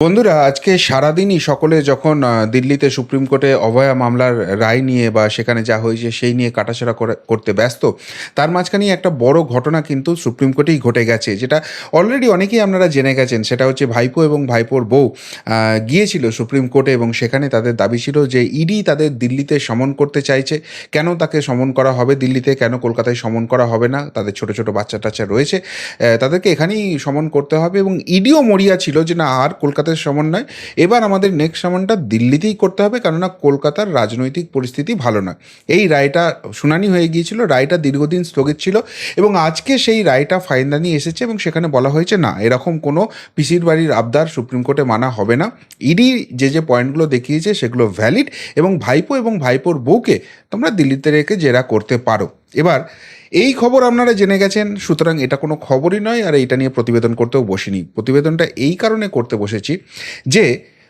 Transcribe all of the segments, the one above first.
বন্ধুরা, আজকে সারাদিনই সকলে যখন দিল্লিতে সুপ্রিম কোর্টে অভয়া মামলার রায় নিয়ে বা সেখানে যা হয়েছে সেই নিয়ে কাটাছাড়া করে- করতে ব্যস্ত, তার মাঝখানেই একটা বড় ঘটনা কিন্তু সুপ্রিম কোর্টেই ঘটে গেছে, যেটা অলরেডি অনেকেই আপনারা জেনে গেছেন, সেটা হচ্ছে ভাইপো এবং ভাইপোর বউ গিয়েছিল সুপ্রিম কোর্টে এবং সেখানে তাদের দাবি ছিল যে ইডি তাদের দিল্লিতে সমন করতে চাইছে, কেন তাকে সমন করা হবে দিল্লিতে, কেন কলকাতায় সমন করা হবে না, তাদের ছোট ছোট বাচ্চা টাচ্চা রয়েছে তাদেরকে এখানেই সমন করতে হবে এবং ইডিও মরিয়া ছিল যে না, আর কলকাতার সমন নয় এবার আমাদের নেক্সট সমনটা দিল্লিতেই করতে হবে, কেননা কলকাতার রাজনৈতিক পরিস্থিতি ভালো না এই রায়টা শুনানি হয়ে গিয়েছিল, রায়টা দীর্ঘদিন স্থগিত ছিল এবং আজকে সেই রায়টা ফাইনালি এসেছে এবং সেখানে বলা হয়েছে, না, এরকম কোনো পিসির বাড়ির আবদার সুপ্রিম কোর্টে মানা হবে না। ইডি যে যে পয়েন্টগুলো দেখিয়েছে সেগুলো ভ্যালিড এবং ভাইপো এবং ভাইপোর বউকে তোমরা দিল্লিতে রেখে জেরা করতে পারো। এবার এই খবর আপনারা জেনে গেছেন, সুতরাং এটা কোনো খবরই নয় আর এটা নিয়ে প্রতিবেদন করতেও বসিনি। প্রতিবেদনটা এই কারণে করতে বসেছি যে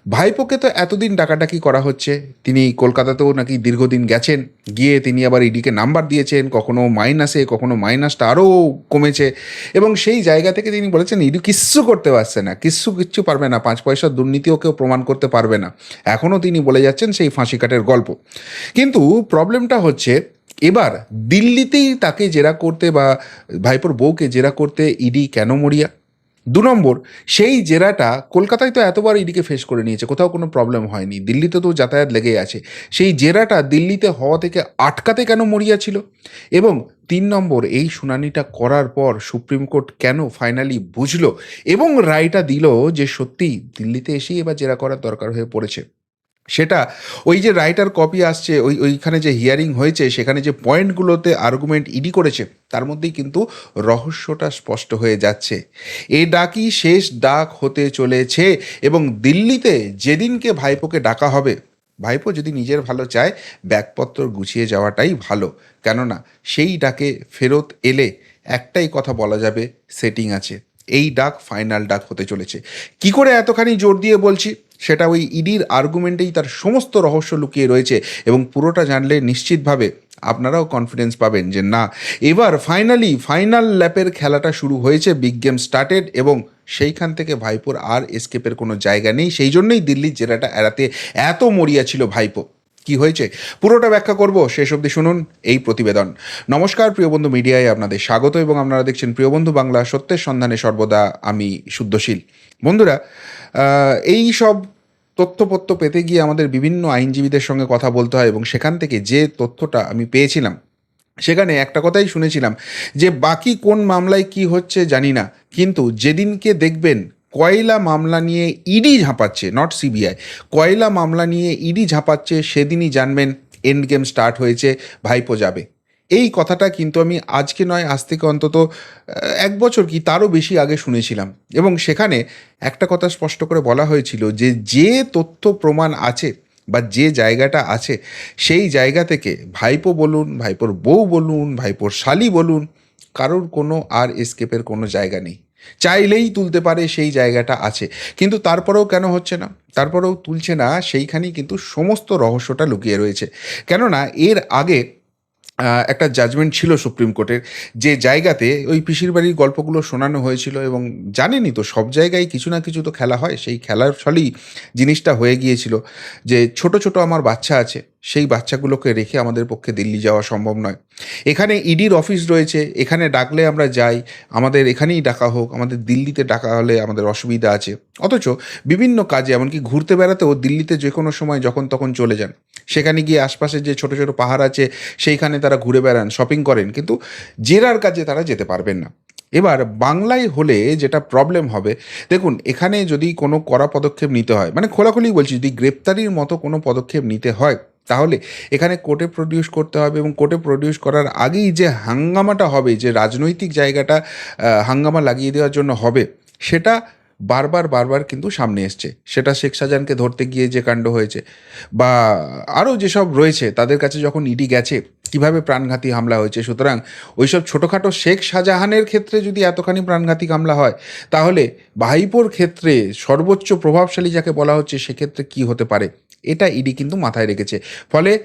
ভাইপোকে তো এতদিন ডাকাডাকি করা হচ্ছে, তিনি কলকাতাতেও নাকি দীর্ঘদিন গেছেন, গিয়ে তিনি আবার ইডিকে নাম্বার দিয়েছেন, কখনো মাইনাসে, কখনো মাইনাসটা আরও কমেছে এবং সেই জায়গা থেকে তিনি বলেছেন, ইডি কিচ্ছু করতে পারছে না, কিচ্ছু কিচ্ছু পারবে না, পাঁচ পয়সার দুর্নীতিও কেউ প্রমাণ করতে পারবে না। এখনও তিনি বলে যাচ্ছেন সেই ফাঁসি কাটের গল্প। কিন্তু প্রবলেমটা হচ্ছে এবার দিল্লিতেই তাকে জেরা করতে বা ভাইপোর বউকে জেরা করতে ইডি কেন মরিয়া? দু নম্বর, সেই জেরাটা কলকাতায় তো এতবার ইডিকে ফেস করে নিয়েছে, কোথাও কোনো প্রবলেম হয়নি, দিল্লিতে তো যাতায়াত লেগেই আছে। সেই জেরাটা দিল্লিতে হওয়া থেকে আটকাতে কেন মরিয়া ছিল? এবং তিন নম্বর, এই শুনানিটা করার পর সুপ্রিম কোর্ট কেন ফাইনালি বুঝলো এবং রায়টা দিল যে সত্যি দিল্লিতে এসেই এবার জেরা করার দরকার হয়ে পড়েছে। সেটা ওই যে রাইটার কপি আসছে, ওই, ওইখানে যে হিয়ারিং হয়েছে, সেখানে যে পয়েন্টগুলোতে আর্গুমেন্ট ইডি করেছে, তার মধ্যেই কিন্তু রহস্যটা স্পষ্ট হয়ে যাচ্ছে। এ ডাকই শেষ ডাক হতে চলেছে এবং দিল্লিতে যেদিনকে ভাইপোকে ডাকা হবে, ভাইপো যদি নিজের ভালো চায়, ব্যাগপত্র গুছিয়ে যাওয়াটাই ভালো। কেননা সেই ডাকে ফেরত এলে একটাই কথা বলা যাবে সেটিং আছে। এই ডাক ফাইনাল ডাক হতে চলেছে। কি করে এতখানি জোর দিয়ে বলছি? সেটা ওই ইডির আর্গুমেন্টেই তার সমস্ত রহস্য লুকিয়ে রয়েছে এবং পুরোটা জানলে নিশ্চিতভাবে আপনারাও কনফিডেন্স পাবেন যে না, এবার ফাইনালি ফাইনাল ল্যাপের খেলাটা শুরু হয়েছে বিগ গেম স্টার্টেড এবং সেইখান থেকে ভাইপোর আর এসকেপের কোনো জায়গা নেই। সেই জন্যই দিল্লির জেরাটা এড়াতে এত মরিয়া ছিল ভাইপো। কি হয়েছে পুরোটা ব্যাখ্যা করব, শেষ অবধি শুনুন এই প্রতিবেদন। নমস্কার, প্রিয় বন্ধু মিডিয়ায় আপনাদের স্বাগত এবং আপনারা দেখছেন প্রিয় বন্ধু বাংলা সত্যের সন্ধানে সর্বদা আমি শুদ্ধশীল। বন্ধুরা এই সব তথ্যপত্র পেতে গিয়ে আমাদের বিভিন্ন আইনজীবীদের সঙ্গে কথা বলতে হয় এবং সেখান থেকে যে তথ্যটা আমি পেয়েছিলাম, সেখানে একটা কথাই শুনেছিলাম যে বাকি কোন মামলায় কি হচ্ছে জানি না, কিন্তু যেদিনকে দেখবেন কয়লা মামলা নিয়ে ইডি ঝাঁপাচ্ছে নট সিবিআই কয়লা মামলা নিয়ে ইডি ঝাঁপাচ্ছে, সেদিনই জানবেন এন্ড গেম স্টার্ট হয়েছে, ভাইপো যাবে। এই কথাটা কিন্তু আমি আজকে নয়, আজ থেকে অন্তত এক বছর কি তারও বেশি আগে শুনেছিলাম। এবং সেখানে একটা কথা স্পষ্ট করে বলা হয়েছিল যে যে তথ্য প্রমাণ আছে বা যে জায়গাটা আছে, সেই জায়গা থেকে ভাইপো বলুন, ভাইপোর বউ বলুন, ভাইপোর শালি বলুন, কারোর কোনো আর এসকেপের কোনো জায়গা নেই। চাইলেই তুলতে পারে সেই জায়গাটা আছে। কিন্তু তারপরেও কেন হচ্ছে না? তারপরেও তুলছে না, সেইখানেই কিন্তু সমস্ত রহস্যটা লুকিয়ে রয়েছে। কেননা এর আগে একটা জাজমেন্ট ছিল সুপ্রিম কোর্টের যে জায়গাতে ওই পিসির বাড়ির গল্পগুলো শোনানো হয়েছিল এবং জানেনই তো সব জায়গায় কিছু না কিছু তো খেলা হয়। সেই খেলার ফলেই জিনিসটা হয়ে গিয়েছিল যে ছোট ছোট আমার বাচ্চা আছে, সেই বাচ্চাগুলোকে রেখে আমাদের পক্ষে দিল্লি যাওয়া সম্ভব নয়। এখানে ইডির অফিস রয়েছে, এখানে ডাকলে আমরা যাই, আমাদের এখানেই ডাকা হোক, আমাদের দিল্লিতে ডাকা হলে আমাদের অসুবিধা আছে। অথচ বিভিন্ন কাজে, এমনকি ঘুরতে বেড়াতেও দিল্লিতে যে কোনো সময় যখন তখন চলে যান। সেখানে গিয়ে আশপাশে যে ছোট ছোট পাহাড় আছে, সেইখানে তারা ঘুরে বেড়ান শপিং করেন। কিন্তু জেরার কাজে তারা যেতে পারবেন না। এবার বাংলায় হলে যেটা প্রবলেম হবে, দেখুন, এখানে যদি কোনো কড়া পদক্ষেপ নিতে হয় মানে খোলাখুলি বলছি, যদি গ্রেপ্তারির মতো কোনো পদক্ষেপ নিতে হয়, তাহলে এখানে কোর্টে প্রডিউস করতে হবে এবং কোর্টে প্রডিউস করার আগেই যে হাঙ্গামাটা হবে, যে রাজনৈতিক জায়গাটা হাঙ্গামা লাগিয়ে দেওয়ার জন্য হবে, সেটা বারবার বারবার কিন্তু সামনে এসছে। সেটা শেখ শাহজাহানকে ধরতে গিয়ে যে কাণ্ড হয়েছে বা আরও যেসব রয়েছে, তাদের কাছে যখন ইডি গেছে, কীভাবে প্রাণঘাতী হামলা হয়েছে, সুতরাং ওইসব ছোটোখাটো শেখ শাহজাহানের ক্ষেত্রে যদি এতখানি প্রাণঘাতী হামলা হয়, তাহলে ভাইপোর ক্ষেত্রে সর্বোচ্চ প্রভাবশালী যাকে বলা হচ্ছে, সেক্ষেত্রে কি হতে পারে? এটা ইডি কিন্তু মাথায় রেখেছে। ফলে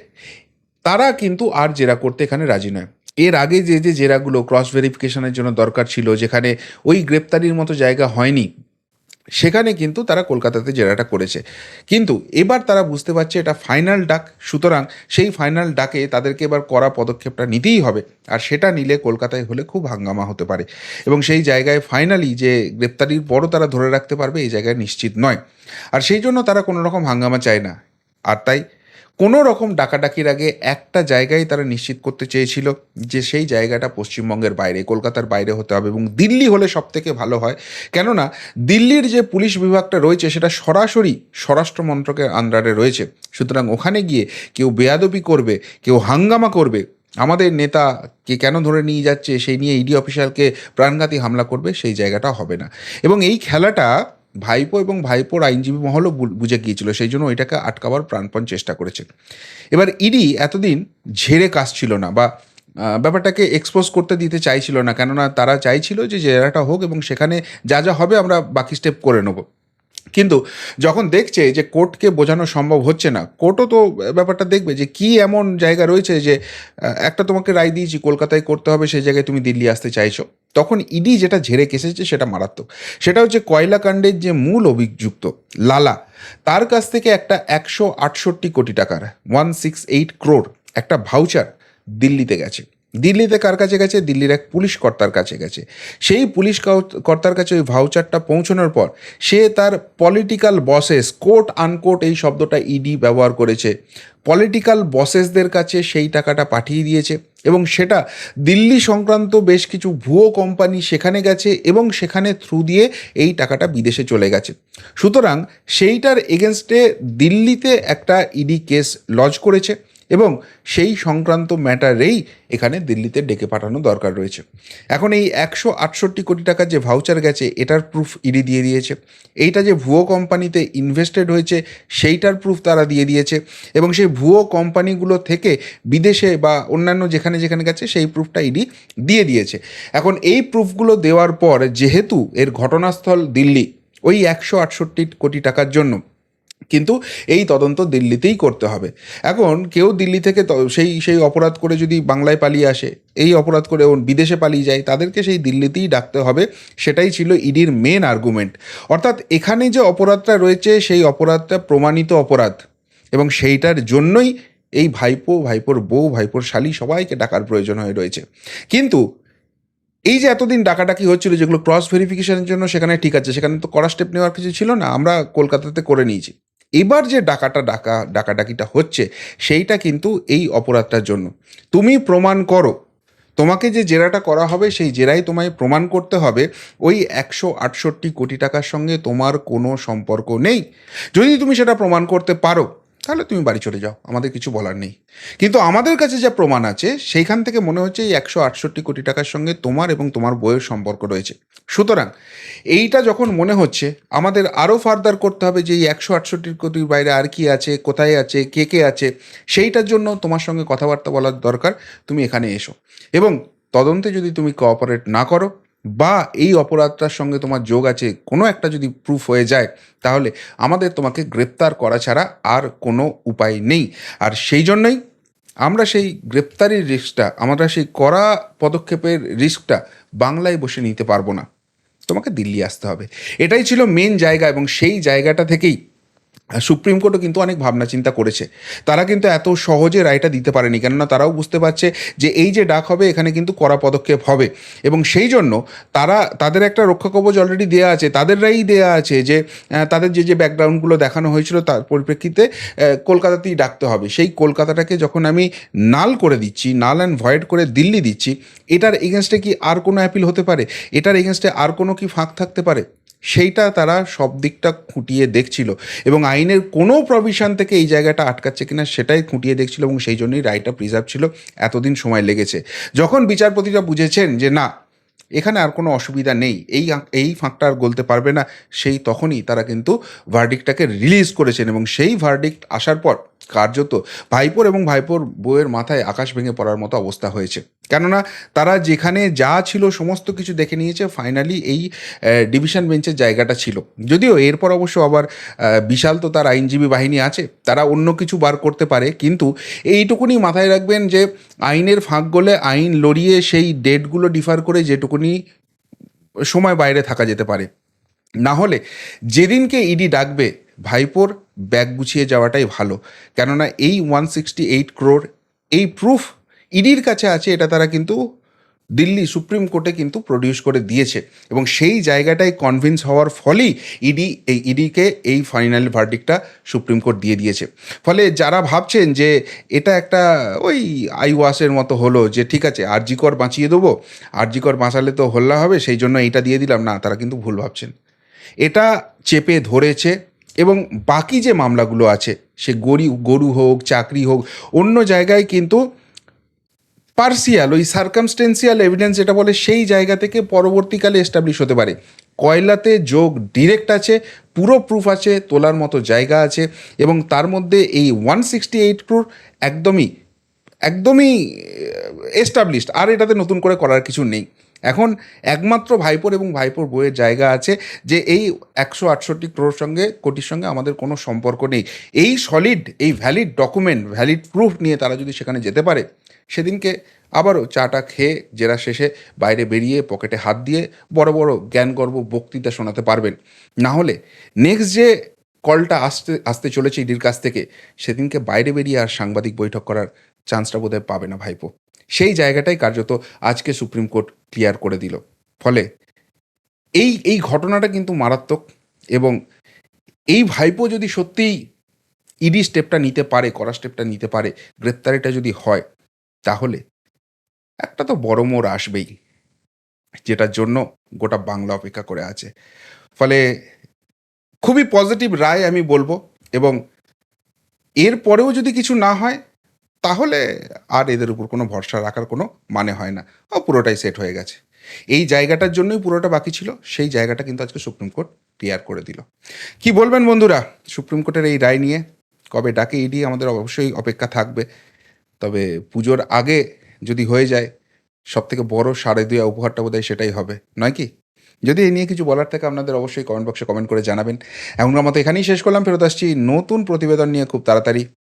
তারা কিন্তু আর জেরা করতে এখানে রাজি নয়। এর আগে যে যে জেরাগুলো ক্রস ভেরিফিকেশনের জন্য দরকার ছিল, যেখানে ওই গ্রেপ্তারির মতো জায়গা হয়নি সেখানে কিন্তু তারা কলকাতাতে জেরাটা করেছে। কিন্তু এবার তারা বুঝতে পারছে এটা ফাইনাল ডাক সুতরাং সেই ফাইনাল ডাকে তাদেরকে এবার করা পদক্ষেপটা নিতেই হবে। আর সেটা নিলে কলকাতায় হলে খুব হাঙ্গামা হতে পারে। এবং সেই জায়গায় ফাইনালি যে গ্রেপ্তারির পরও তারা ধরে রাখতে পারবে, এই জায়গায় নিশ্চিত নয়। আর সেই জন্য তারা কোনো রকম হাঙ্গামা চায় না। আর তাই কোনো রকম ডাকাডাকির আগে একটা জায়গায় তারা নিশ্চিত করতে চেয়েছিল যে সেই জায়গাটা পশ্চিমবঙ্গের বাইরে, কলকাতার বাইরে হতে হবে এবং দিল্লি হলে সব থেকে ভালো হয়। কেননা, দিল্লির যে পুলিশ বিভাগটা রয়েছে সেটা সরাসরি স্বরাষ্ট্র মন্ত্রকের আন্ডারে রয়েছে। সুতরাং ওখানে গিয়ে কেউ বেয়াদবি করবে, কেউ হাঙ্গামা করবে, আমাদের নেতা কে কেন ধরে নিয়ে যাচ্ছে, সেই নিয়ে ইডি অফিসারকে প্রাণঘাতী হামলা করবে, সেই জায়গাটা হবে না। এবং এই খেলাটা ভাইপো এবং ভাইপোর আইনজীবী মহলও বুঝে গিয়েছিল, সেই জন্য ওইটাকে আটকাবার প্রাণপণ চেষ্টা করেছে। এবার ইডি এতদিন ঝেড়ে কাজ ছিল না বা ব্যাপারটাকে এক্সপোজ করতে দিতে চাইছিল না, কেননা তারা চাইছিল যে জেরাটা হোক এবং সেখানে যা যা হবে আমরা বাকি স্টেপ করে নেব। কিন্তু যখন দেখছে যে কোর্টকে বোঝানো সম্ভব হচ্ছে না, কোর্টও তো ব্যাপারটা দেখবে যে কি এমন জায়গা রয়েছে যে একটা তোমাকে রায় দিয়েছি, কলকাতায় করতে হবে, সেই জায়গায় তুমি দিল্লি আসতে চাইছো। তখন ইডি যেটা ঝেড়ে কেসেছে সেটা মারাত্মক। সেটা হচ্ছে কয়লাকাণ্ডের যে মূল অভিযুক্ত, লালা, তার কাছ থেকে একটা একশো আটষট্টি কোটি টাকার ওয়ান সিক্স এইট ক্রোর একটা ভাউচার দিল্লিতে গেছে। দিল্লিতে কার কাছে গেছে? দিল্লির এক পুলিশ কর্তার কাছে গেছে। সেই পুলিশ কর্তার কাছে ওই ভাউচারটা পৌঁছানোর পর সে তার পলিটিক্যাল বসেস কোর্ট আনকোর্ট এই শব্দটা ইডি ব্যবহার করেছে। পলিটিক্যাল বসেসদের কাছে সেই টাকাটা পাঠিয়ে দিয়েছে এবং সেটা দিল্লি সংক্রান্ত বেশ কিছু ভুয়ো কোম্পানি সেখানে গেছে এবং সেখানে থ্রু দিয়ে এই টাকাটা বিদেশে চলে গেছে। সুতরাং সেইটার এগেনস্টে দিল্লিতে একটা ইডি কেস লজ করেছে। এবং সেই সংক্রান্ত ম্যাটারেই এখানে দিল্লিতে ডেকে পাঠানো দরকার রয়েছে। এখন এই একশো আটষট্টি কোটি টাকার যে ভাউচার গেছে, এটার প্রুফ ইডি দিয়ে দিয়েছে। এইটা যে ভুয়ো কোম্পানিতে ইনভেস্টেড হয়েছে, সেইটার প্রুফ তারা দিয়ে দিয়েছে। এবং সেই ভুয়ো কোম্পানিগুলো থেকে বিদেশে বা অন্যান্য যেখানে যেখানে গেছে, সেই প্রুফটা ইডি দিয়ে দিয়েছে। এখন এই প্রুফগুলো দেওয়ার পর, যেহেতু এর ঘটনাস্থল দিল্লি, ওই একশো আটষট্টি কোটি টাকার জন্য কিন্তু এই তদন্ত দিল্লিতেই করতে হবে। এখন কেউ দিল্লি থেকে সেই সেই অপরাধ করে যদি বাংলায় পালিয়ে আসে, এই অপরাধ করে ও বিদেশে পালিয়ে যায়, তাদেরকে সেই দিল্লিতেই ডাকতে হবে, সেটাই ছিল ইডির মেন আর্গুমেন্ট অর্থাৎ এখানে যে অপরাধটা রয়েছে, সেই অপরাধটা প্রমাণিত অপরাধ। এবং সেইটার জন্যই এই ভাইপো, ভাইপোর বউ, ভাইপোর শালি সবাইকে ডাকার প্রয়োজন হয়ে রয়েছে। কিন্তু এই যে এতদিন ডাকাডাকি হচ্ছিল, যেগুলো ক্রস ভেরিফিকেশনের জন্য সেখানে ঠিক আছে, সেখানে তো কড়া স্টেপ নেওয়ার কিছু ছিল না, আমরা কলকাতাতে করে নিয়েছি। এবার যে ডাকাটা ডাকা, ডাকাডাকিটা হচ্ছে, সেইটা কিন্তু এই অপরাধটার জন্য। তুমি প্রমাণ করো। তোমাকে যে জেরাটা করা হবে, সেই জেরাই তোমায় প্রমাণ করতে হবে। ওই একশো আটষট্টি কোটি টাকার সঙ্গে তোমার কোনো সম্পর্ক নেই। যদি তুমি সেটা প্রমাণ করতে পারো তাহলে তুমি বাড়ি চলে যাও, আমাদের কিছু বলার নেই। কিন্তু আমাদের কাছে যা প্রমাণ আছে, সেইখান থেকে মনে হচ্ছে এই একশো আটষট্টি কোটি টাকার সঙ্গে তোমার এবং তোমার বইয়ের সম্পর্ক রয়েছে। সুতরাং এইটা যখন মনে হচ্ছে, আমাদের আরও ফার্দার করতে হবে যে এই একশো আটষট্টি কোটির বাইরে আর কি আছে, কোথায় আছে, কে কে আছে, সেইটার জন্য তোমার সঙ্গে কথাবার্তা বলার দরকার, তুমি এখানে এসো। এবং তদন্তে যদি তুমি কোঅপারেট না করো বা এই অপরাধটার সঙ্গে তোমার যোগ আছে, কোনো একটা যদি প্রুফ হয়ে যায়, তাহলে আমাদের তোমাকে গ্রেপ্তার করা ছাড়া আর কোনো উপায় নেই। আর সেই জন্যই আমরা সেই গ্রেপ্তারির রিস্কটা, আমরা সেই কড়া পদক্ষেপের রিস্কটা বাংলায় বসে নিতে পারব না। তোমাকে দিল্লি আসতে হবে। এটাই ছিল মেন জায়গা এবং সেই জায়গাটা থেকেই সুপ্রিম কোর্টও কিন্তু অনেক ভাবনা চিন্তা করেছে। তারা কিন্তু এত সহজে রায়টা দিতে পারেনি, কেননা তারাও বুঝতে পারছে যে এই যে ডাক হবে, এখানে কিন্তু কড়া পদক্ষেপ হবে। এবং সেই জন্য তারা, তাদের একটা রক্ষা কবচ অলরেডি দেওয়া আছে, তাদের রায়ই দেওয়া আছে যে তাদের যে যে ব্যাকগ্রাউন্ডগুলো দেখানো হয়েছিল তার পরিপ্রেক্ষিতে কলকাতাতেই ডাকতে হবে। সেই কলকাতাটাকে যখন আমি নাল করে দিচ্ছি, নাল অ্যান্ড ভয়েড করে দিল্লি দিচ্ছি, এটার এগেনস্টে কি আর কোনো অ্যাপিল হতে পারে? এটার এগেনস্টে আর কোনো কি ফাঁক থাকতে পারে? সেইটা তারা সব দিকটা খুঁটিয়ে দেখছিল। এবং আইনের কোনো প্রভিশন থেকে এই জায়গাটা আটকাচ্ছে কিনা সেটাই খুঁটিয়ে দেখছিল এবং সেই জন্যই রায়টা প্রিজার্ভ ছিল। এতদিন সময় লেগেছে। যখন বিচারপতিরা বুঝেছেন যে না, এখানে আর কোনো অসুবিধা নেই, এই এই ফাঁকটা আর গলতে পারবে না, সেই তখনই তারা কিন্তু ভার্ডিকটাকে রিলিজ করেছেন এবং সেই ভার্ডিক্ট আসার পর কার্যত ভাইপোর এবং ভাইপোর বউয়ের মাথায় আকাশ ভেঙে পড়ার মতো অবস্থা হয়েছে। কেননা তারা যেখানে যা ছিল সমস্ত কিছু দেখে নিয়েছে ফাইনালি এই ডিভিশন বেঞ্চের জায়গাটা ছিল। যদিও এরপর অবশ্য আবার বিশাল তো তার আইনজীবী বাহিনী আছে, তারা অন্য কিছু বার করতে পারে, কিন্তু এইটুকুনি মাথায় রাখবেন যে আইনের ফাঁক গলে আইন লড়িয়ে সেই ডেটগুলো ডিফার করে যেটুকুনি সময় বাইরে থাকা যেতে পারে। না হলে যেদিনকে ইডি ডাকবে ভাইপোর ব্যাগ গুছিয়ে যাওয়াটাই ভালো। কেননা এই ওয়ান সিক্সটি এইট ক্রোর এই প্রুফ ইডির কাছে আছে, এটা তারা কিন্তু দিল্লি সুপ্রিম কোর্টে কিন্তু প্রডিউস করে দিয়েছে। এবং সেই জায়গাটায় কনভিন্স হওয়ার ফলেই ইডি, এই ইডিকে এই ফাইনাল ভার্ডিকটা সুপ্রিম কোর্ট দিয়ে দিয়েছে। ফলে যারা ভাবছেন যে এটা একটা ওই আই ওয়াশের মতো হলো যে ঠিক আছে আরজিকর বাঁচিয়ে দেবো আরজিকর বাঁচালে তো হল্লা হবে, সেই জন্য এইটা দিয়ে দিলাম, না, তারা কিন্তু ভুল ভাবছেন। এটা চেপে ধরেছে এবং বাকি যে মামলাগুলো আছে, সে গরি, গরু হোক, চাকরি হোক, অন্য জায়গায় কিন্তু পার্সিয়াল ওই সার্কামস্টেন্সিয়াল এভিডেন্স যেটা বলে সেই জায়গা থেকে পরবর্তীকালে এস্টাবলিশ হতে পারে। কয়লাতে যোগ ডিরেক্ট আছে, পুরো প্রুফ আছে, তোলার মতো জায়গা আছে এবং তার মধ্যে এই ওয়ান সিক্সটি এইট ক্রোর একদমই একদমই এস্টাবলিশড আর এটাতে নতুন করে করার কিছু নেই। এখন একমাত্র ভাইপোর এবং ভাইপোর বইয়ের জায়গা আছে যে এই একশো আটষট্টি ক্রোর সঙ্গে, কোটির সঙ্গে আমাদের কোনো সম্পর্ক নেই। এই সলিড এই ভ্যালিড ডকুমেন্ট ভ্যালিড প্রুফ নিয়ে তারা যদি সেখানে যেতে পারে, সেদিনকে আবারও চাটা খেয়ে জেরা শেষে বাইরে বেরিয়ে পকেটে হাত দিয়ে বড় বড় জ্ঞানগর্ব বক্তৃতা শোনাতে পারবেন। না হলে নেক্সট যে কলটা আসতে আসতে চলেছে ইডির কাছ থেকে, সেদিনকে বাইরে বেরিয়ে আর সাংবাদিক বৈঠক করার চান্সটা বোধহয় পাবে না ভাইপো। সেই জায়গাটাই কার্যত আজকে সুপ্রিম কোর্ট ক্লিয়ার করে দিল। ফলে এই এই ঘটনাটা কিন্তু মারাত্মক এবং এই ভাইপো যদি সত্যিই ইডি স্টেপটা নিতে পারে করা স্টেপটা নিতে পারে, গ্রেপ্তারিটা যদি হয়, তাহলে একটা তো বড় মোড় আসবেই, যেটার জন্য গোটা বাংলা অপেক্ষা করে আছে। ফলে খুবই পজিটিভ রায় আমি বলব এবং এর পরেও যদি কিছু না হয় তাহলে আর এদের উপর কোনো ভরসা রাখার কোনো মানে হয় না। ও পুরোটাই সেট হয়ে গেছে। এই জায়গাটার জন্যই পুরোটা বাকি ছিল। সেই জায়গাটা কিন্তু আজকে সুপ্রিম কোর্ট ক্লিয়ার করে দিল। কি বলবেন বন্ধুরা? সুপ্রিম কোর্টের এই রায় নিয়ে কবে ডাকে ইডি আমাদের অবশ্যই অপেক্ষা থাকবে। তবে পুজোর আগে যদি হয়ে যায় সব থেকে বড় সাড়ে দুয়া উপহারটা বোধহয় সেটাই হবে। নয় কি? যদি এই নিয়ে কিছু বলার থাকে, আপনাদের অবশ্যই কমেন্ট বক্সে কমেন্ট করে জানাবেন। এখনকার মতো এখানেই শেষ করলাম। ফেরত আসছি নতুন প্রতিবেদন নিয়ে খুব তাড়াতাড়ি।